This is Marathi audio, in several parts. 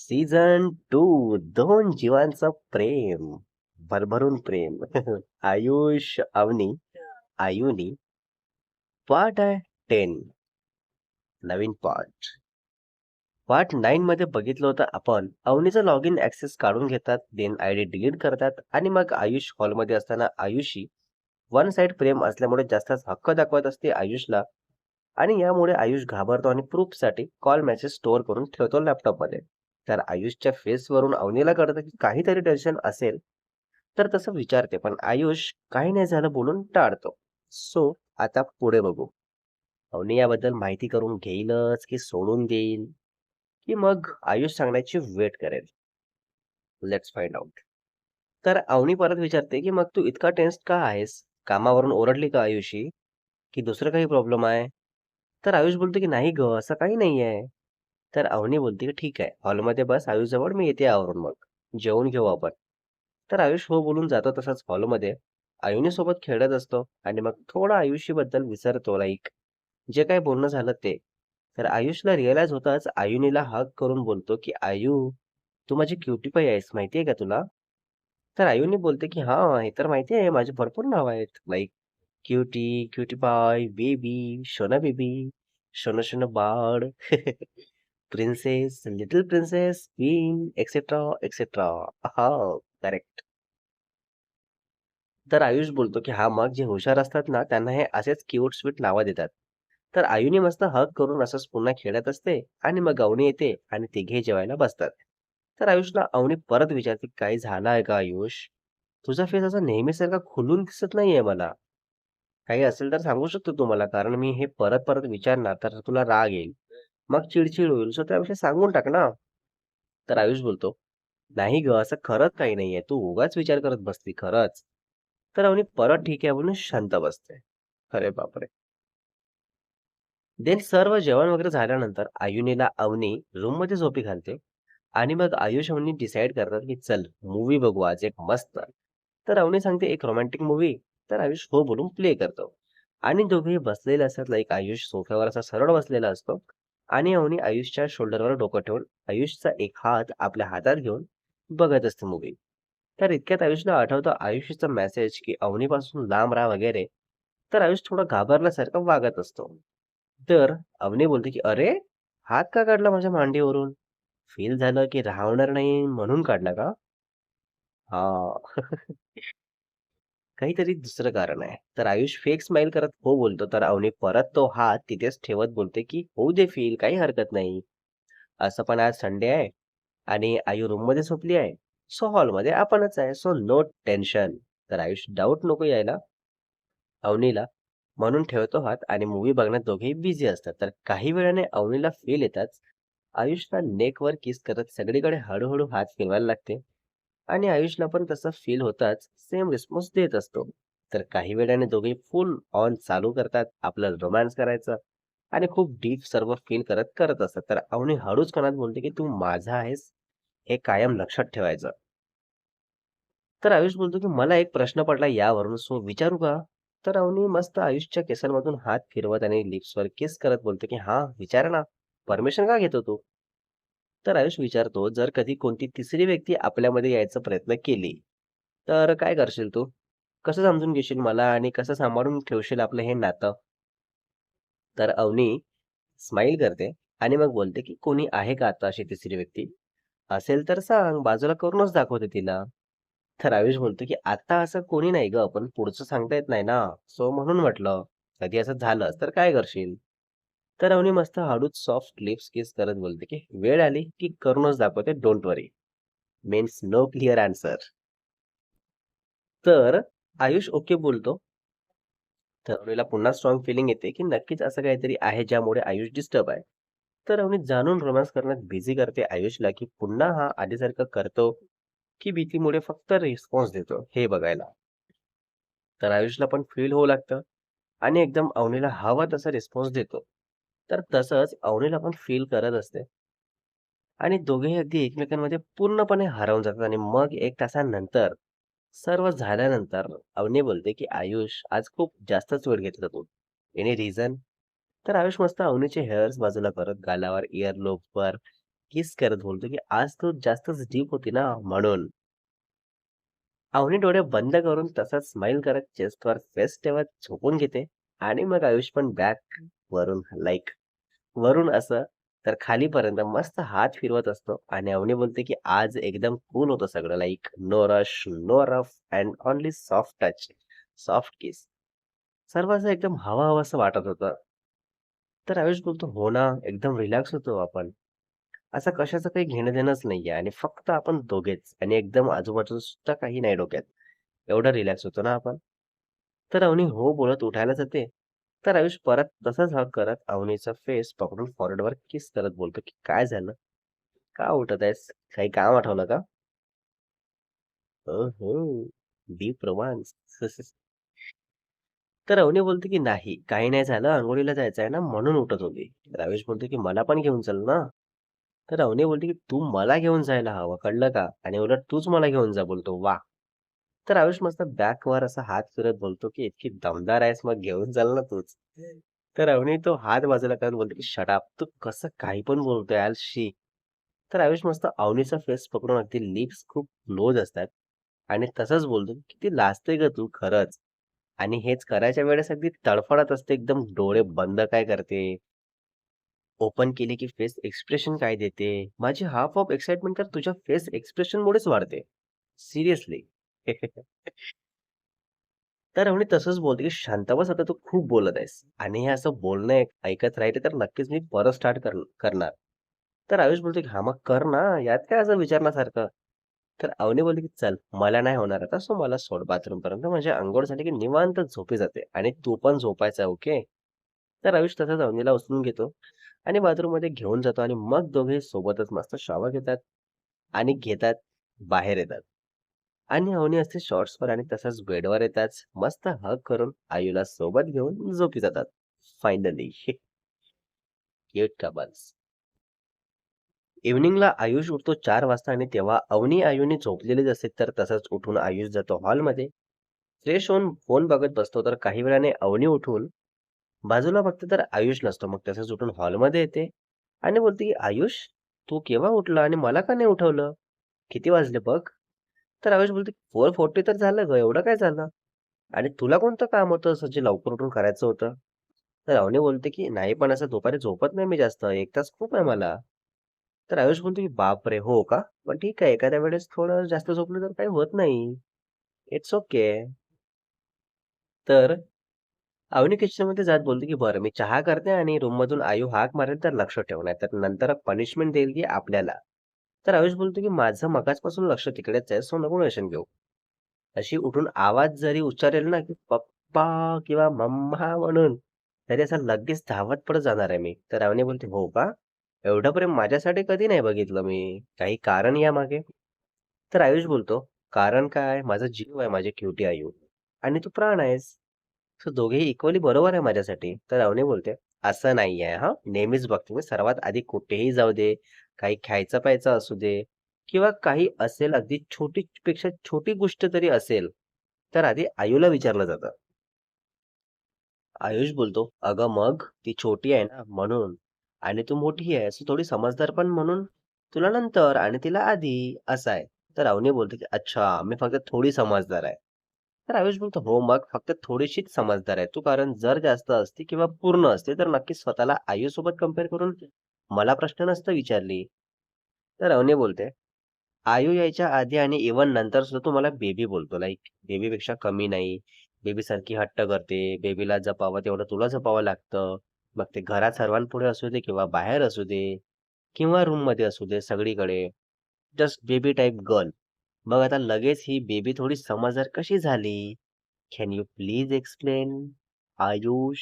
सीझन टू दोन जीवांचं प्रेम भरभरून प्रेम. आयुष अवनी आयुनी पार्ट आहे टेन नवीन पार्ट. पार्ट नाईन मध्ये बघितलं होतं आपण अवनीचं लॉग इन ऍक्सेस काढून घेतात देन आय डी डिलीट करतात आणि मग आयुष हॉलमध्ये असताना आयुषी वन साइड प्रेम असल्यामुळे जास्तच हक्क दाखवत असते आयुषला. आणि यामुळे आयुष घाबरतो आणि प्रूफसाठी कॉल मेसेज स्टोअर करून ठेवतो लॅपटॉपमध्ये. तर आयुषच्या फेसवरून अवनीला कळतं की काहीतरी टेन्शन असेल. तर तसं विचारते पण आयुष काही नाही झालं बोलून टाळतो. सो आता पुढे बघू. अवनी याबद्दल माहिती करून घेईलच की सोडून देईल की मग आयुष सांगण्याची वेट करेल. लेट्स फाइंड आउट तर अवनी परत विचारते की मग तू इतका टेन्स का आहेस? कामावरून ओरडली का आयुषी? की दुसरं काही प्रॉब्लेम आहे? तर आयुष बोलतो की नाही ग असं काही नाही आहे तर अवनी बोलते की ठीक आहे हॉलमध्ये बस आयुषजवळ मी येते आवरून मग. जेवून घेऊ आपण. तर आयुष हो बोलून जातो तसाच हॉलमध्ये. आयुनी सोबत खेळत असतो आणि मग थोडं आयुष्यबद्दल विसरतो लाईक. जे काही बोलणं झालं ते. तर आयुषला रिअलाइज होताच आयुनीला हक करून बोलतो की आयु तू माझी क्युटी पाय आहेस माहितीये का तुला? तर आयुनी बोलते की हा हे तर माहिती आहे माझे भरपूर नाव आहेत. Like cutie cutie pie baby शोना बेबी शोना शोना बाळ. Princess little princess queen etcetera etcetera हा करेक्ट तर आयुष बोलतो की हा मग जे हुशार असतात ना त्यांना हे असेच क्यूट स्वीट नावं देतात. तर आयुने मस्त हक करून असंच पुन्हा खेळत असते आणि मग अवनी येते आणि तिघे जेवायला बसतात. तर आयुषला अवनी परत विचारते काही झालं आहे का आयुष? तुझा फेस असा नेहमीसारखा खुलून दिसत नाहीये मला. काही असेल तर सांगू शकतो तू मला कारण मी हे परत परत विचारणार तर तुला राग येईल. मग चिडचिड होईल. सो त्याविषयी सांगून टाक ना. तर आयुष बोलतो नाही ग असं खरंच काही नाहीये. तू उगाच विचार करत बसती खरंच. तर अवनी परत ठीक आहे म्हणून शांत बसते. अरे बापरे! देन सर्व जेवण वगैरे झाल्यानंतर आयुनीला अवनी रूममध्ये झोपी घालते आणि मग आयुष अवनी डिसाईड करतात की चल मूवी बघू आज एक मस्त. तर अवनी सांगते एक रोमॅन्टिक मूवी तर आयुष हो बोलून प्ले करतो. आणि दोघेही बसलेले असतात लाईक आयुष सोफ्यावर असा सरळ बसलेला असतो. आणि अवनी आयुषच्या शोल्डरवर डोकं ठेवून आयुषचा एक हात आपल्या हातात घेऊन बघत असते मूवी तर इतक्यात आयुषला आठवतं आयुषचा मेसेज की अवनीपासून लांब राहा वगैरे तर आयुष थोडं घाबरल्यासारखं वागत असतो. तर अवनी बोलते की अरे हात का काढला माझ्या मांडीवरून? फील झालं की राहणार नाही म्हणून काढला का? हा. काहीतरी दुसरं कारण आहे. तर आयुष फेक स्माइल करत हो बोलतो तर अवनी परत तो हात तिथेच ठेवत बोलते की होऊ दे फील काही हरकत नाही. असं पण आज संडे आहे आणि आयु रूममध्ये झोपली आहे. सो हॉलमध्ये आपणच आहे. सो नो टेन्शन तर आयुष डाऊट नको यायला. अवनीला म्हणून ठेवतो हात आणि मूवी बघण्यात दोघेही बिझी असतात. तर काही वेळाने अवनीला फील येताच आयुषला नेकवर किस करत सगळीकडे हळूहळू हात फिरवायला लागते. आणि आयुषला पण तसं फील होताच. सेम रिस्पॉन्स देत असतो. तर काही वेळाने दोघे फुल ऑन चालू करतात. आपलं रोमॅन्स करायचं आणि खूप डीप सर्व फील करत करत असतात. तर अवनी हळूच कणात बोलते की तू माझा आहेस हे कायम लक्षात ठेवायचं. तर आयुष बोलतो की मला एक प्रश्न पडला यावरून सो विचारू का? तर अवनी मस्त आयुषच्या केसांमधून हात फिरवत आणि लिप्सवर किस करत बोलतो की हा विचार ना. परमिशन का घेतो तू? तर आयुष विचारतो जर कधी कोणती तिसरी व्यक्ती आपल्यामध्ये यायचा प्रयत्न केली तर काय करशील तू? कसं समजून घेशील मला आणि कसं सांभाळून ठेवशील आपलं हे नातं? तर अवनी स्माईल करते आणि मग बोलते की कोणी आहे का आता अशी तिसरी व्यक्ती? असेल तर सांग बाजूला करूनच दाखवते तिला. तर आयुष बोलतो की आता असं कोणी नाही ग पण पुढचं सांगता येत नाही ना. सो म्हणून म्हटलं कधी असं झालं तर काय करशील? तर अवनी मस्त हळूच सॉफ्ट लिप्स किस करत बोलते की वेळ आली की करूनच दाखवते don't worry means no clear answer तर आयुष ओके बोलतो. तर अवनीला पुन्हा स्ट्रॉंग फिलिंग येते की नक्कीच असं काहीतरी आहे ज्यामुळे आयुष डिस्टर्ब आहे. तर अवनी जाणून रोमॅन्स करण्यात बिझी करते आयुषला की पुन्हा हा आधीसारखं करतो की भीतीमुळे फक्त रिस्पॉन्स देतो हे बघायला. तर आयुषला पण फील होऊ लागतं आणि एकदम अवनीला हवा तसा रिस्पॉन्स देतो. तर तसंच अवनीला पण फील करत असते. आणि दोघेही अगदी एकमेकांमध्ये पूर्णपणे हरवून जातात आणि मग एक तासानंतर सर्व झाल्यानंतर अवनी बोलते की आयुष आज खूप जास्तच वेळ घेतला तू. एनी रिझन तर आयुष मस्त अवनीचे हेअर्स बाजूला करत गालावर इयर वर किस करत बोलतो, की "आज तू जास्तच डीप होती ना म्हणून." अवनी डोळे बंद करून तसाच स्माइल करत चेस्टवर फेस ठेवत झोपून घेते आणि मग आयुष पण बॅक वरून लाईक वरून असं तर खालीपर्यंत मस्त हात फिरवत असतो आणि अवनी बोलते, की "आज एकदम कूल होतं सगळं like no rush, no rough and only soft touch, soft kiss." सर्व असं एकदम हवाहवा असं वाटत होतं. तर आयुष बोलतो, "हो ना, एकदम रिलॅक्स होतो आपण." असं कशाचं काही घेणं-देणंच नाहीये आणि फक्त आपण दोघेच आणि एकदम आजूबाजूचं सुद्धा काही नाही डोक्यात. एवढं रिलॅक्स होतो ना आपण. तर अवनी हो बोलत उठायला जाते. तर आयुष परत तसाच हा करत अवनीचा फेस पकडून फॉरवर्डवर किस करत बोलतो, की "काय झालं? का उठत आहेस? काही काम आठवलं का?" हो डीप रोमांस तर अवनी बोलते, की "नाही, काही नाही झालं. अंघोळीला जायचं आहे ना म्हणून उठत होती." रावेश बोलतो, की "मला पण घेऊन चल ना." तर अवनी बोलते, की "तू मला घेऊन जायला हवं, कळलं का? आणि उलट तूच मला घेऊन जा." बोलतो. वा तर आयुष मस्त बॅकवर असा हात फिरत बोलतो, की "इतकी दमदार आहेस, मग घेऊन चाल ना तूच." तर अवनी तो हात बाजूला करत बोलतो, की शटाप तू कसं काही पण बोलतोय आल शी." तर आयुष मस्त अवनीचा फेस पकडून अगदी लिप्स खूप क्लोज असतात आणि तसंच बोलतो, "किती लाजते ग तू खरंच." आणि हेच करायच्या वेळेस अगदी तडफडत असते, एकदम डोळे बंद काय करते, ओपन केले की फेस एक्सप्रेशन काय देते. माझी हाफ ऑफ एक्साइटमेंट तर तुझ्या फेस एक्सप्रेशनमुळेच वाढते. सिरियसली. तर म्हणे तसंच बोलते, की "शांत बस आता तू खूप बोलत आहेस आणि हे असं बोलणं ऐकत राहिले तर नक्कीच मी परत स्टार्ट कर करणार." तर आयुष बोलतो, की हा मग कर ना, यात काय असं विचारण्यासारखं?" तर अवनी बोलली, की "चल, मला नाही होणार आता, सो मला सोड बाथरूमपर्यंत. म्हणजे अंघोळ झाली की निवांत झोपी जाते आणि तू पण झोपायचा ओके?" तर आयुष तसंच अवनीला उचलून घेतो आणि बाथरूममध्ये घेऊन जातो आणि मग दोघे सोबतच मस्त शॉवर घेतात आणि घेतात, बाहेर येतात. आणि अवनी असते शॉर्ट्सवर आणि तसंच बेडवर येताच मस्त हक करून आयूला सोबत घेऊन झोपी जातात. Finally cute couples. इव्हनिंगला आयुष उठतो चार वाजता आणि तेव्हा अवनी आयुने झोपलेलीच असते. तर तसंच उठून आयुष जातो हॉलमध्ये. फ्रेश होऊन फोन बघत बसतो. तर काही वेळाने अवनी उठून बाजूला बघते तर आयुष नसतो. मग तसंच उठून हॉलमध्ये येते आणि बोलते, की "आयुष, तू केव्हा उठला आणि मला का नाही उठवलं? किती वाजले बघ?" तर आयुष बोलतो, "4:40 तर झालं गं, एवढं काय झालं? आणि तुला कोणतं काम होतं असं जे लवकर उठून करायचं होतं?" तर अवनी बोलते, की "नाही, पण असं दुपारी झोपत नाही मी जास्त. एक तास खूप आहे मला." तर आयुष बोलतो, की "बापरे! हो का? पण ठीक आहे, एखाद्या वेळेस थोडं जास्त झोपलं तर काही होत नाही. It's okay." तर अवनी किचनमध्ये जात बोलते, की "बरं, मी चहा करते आणि रूममधून आयु हाक मारेल तर लक्ष ठेव, नाहीतर नंतर पनिशमेंट देईल की आपल्याला." तर आयुष बोलतो, की "माझं मगाचपासून लक्ष तिकडेच आहे, सो नको टेन्शन घेऊ." अशी उठून आवाज जरी उच्चारेल ना, की "पप्पा" किंवा "मम्मा" म्हणून, तरी असं लगेच धावत पडत जाणार आहे मी. तर अवनी बोलते, "हो का? एवढं प्रेम माझ्यासाठी कधी नाही बघितलं मी. काही कारण या मागे तर आयुष बोलतो, "कारण काय? माझा जीव आहे माझी क्युटी आयु आणि तू प्राण आहेस. सो दोघेही इक्वली बरोबर आहे माझ्यासाठी." तर अवनी बोलते, "असं नाही आहे हा नेहमीच बघते मी सर्वात आधी कुठेही जाऊ दे, काही खायचं-प्यायचं असू दे किंवा काही असेल अगदी छोटी पेक्षा छोटी गोष्ट तरी असेल, तर आधी आयूला विचारलं जातं." आयुष बोलतो, "अगं मग ती छोटी आहे ना म्हणून आणि तू मोठी आहे सो थोडी समजदार पण म्हणून तुला नंतर आणि तिला आधी असं आहे." तर अवनी बोलते, की "अच्छा, मी फक्त थोडी समजदार आहे." तर आयुष बोलतो, "हो, मग फक्त थोडीशीच समजदार आहे तू. कारण जर जास्त असते किंवा पूर्ण असते तर नक्कीच स्वतःला आईओ सोबत कंपेअर करून मला प्रश्न नसता विचारली." तर अवने बोलते, आयु यायच्या आधी आणि इवन नंतर सुद्धा तू मला बेबी बोलतो. लाईक बेबीपेक्षा कमी नाही. बेबी सारखी हट्ट करते. बेबीला जपावं तेवढं तुला जपावं लागतं. मग ते घरात सर्वांपुढे असू दे किंवा बाहेर असू दे किंवा रूममध्ये असू दे, सगळीकडे. Just baby type girl. मग आता लगेच ही बेबी थोडी समजदार कशी झाली? Can you please explain, Ayush?"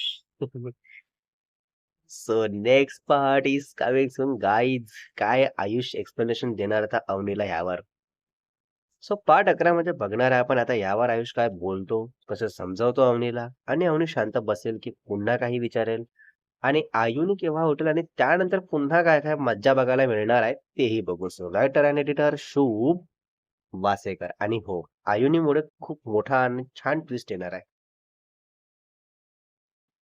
So next part is coming soon guys. काय आयुष एक्सप्लेनेशन देणार आता अवनीला यावर सो पार्ट 11 मध्ये बघणार आहे आपण आता यावर आयुष काय बोलतो, कसं समजावतो अवनीला आणि अवनी शांत बसेल की पुन्हा काही विचारेल आणि आयुनी केव्हा उठेल आणि त्यानंतर पुन्हा काय काय मज्जा बघायला मिळणार आहे तेही बघू. सो रायटर अँड एडिटर शुभ वासेकर आणि हो, आयुनीमुळे खूप मोठा आणि छान ट्विस्ट येणार आहे.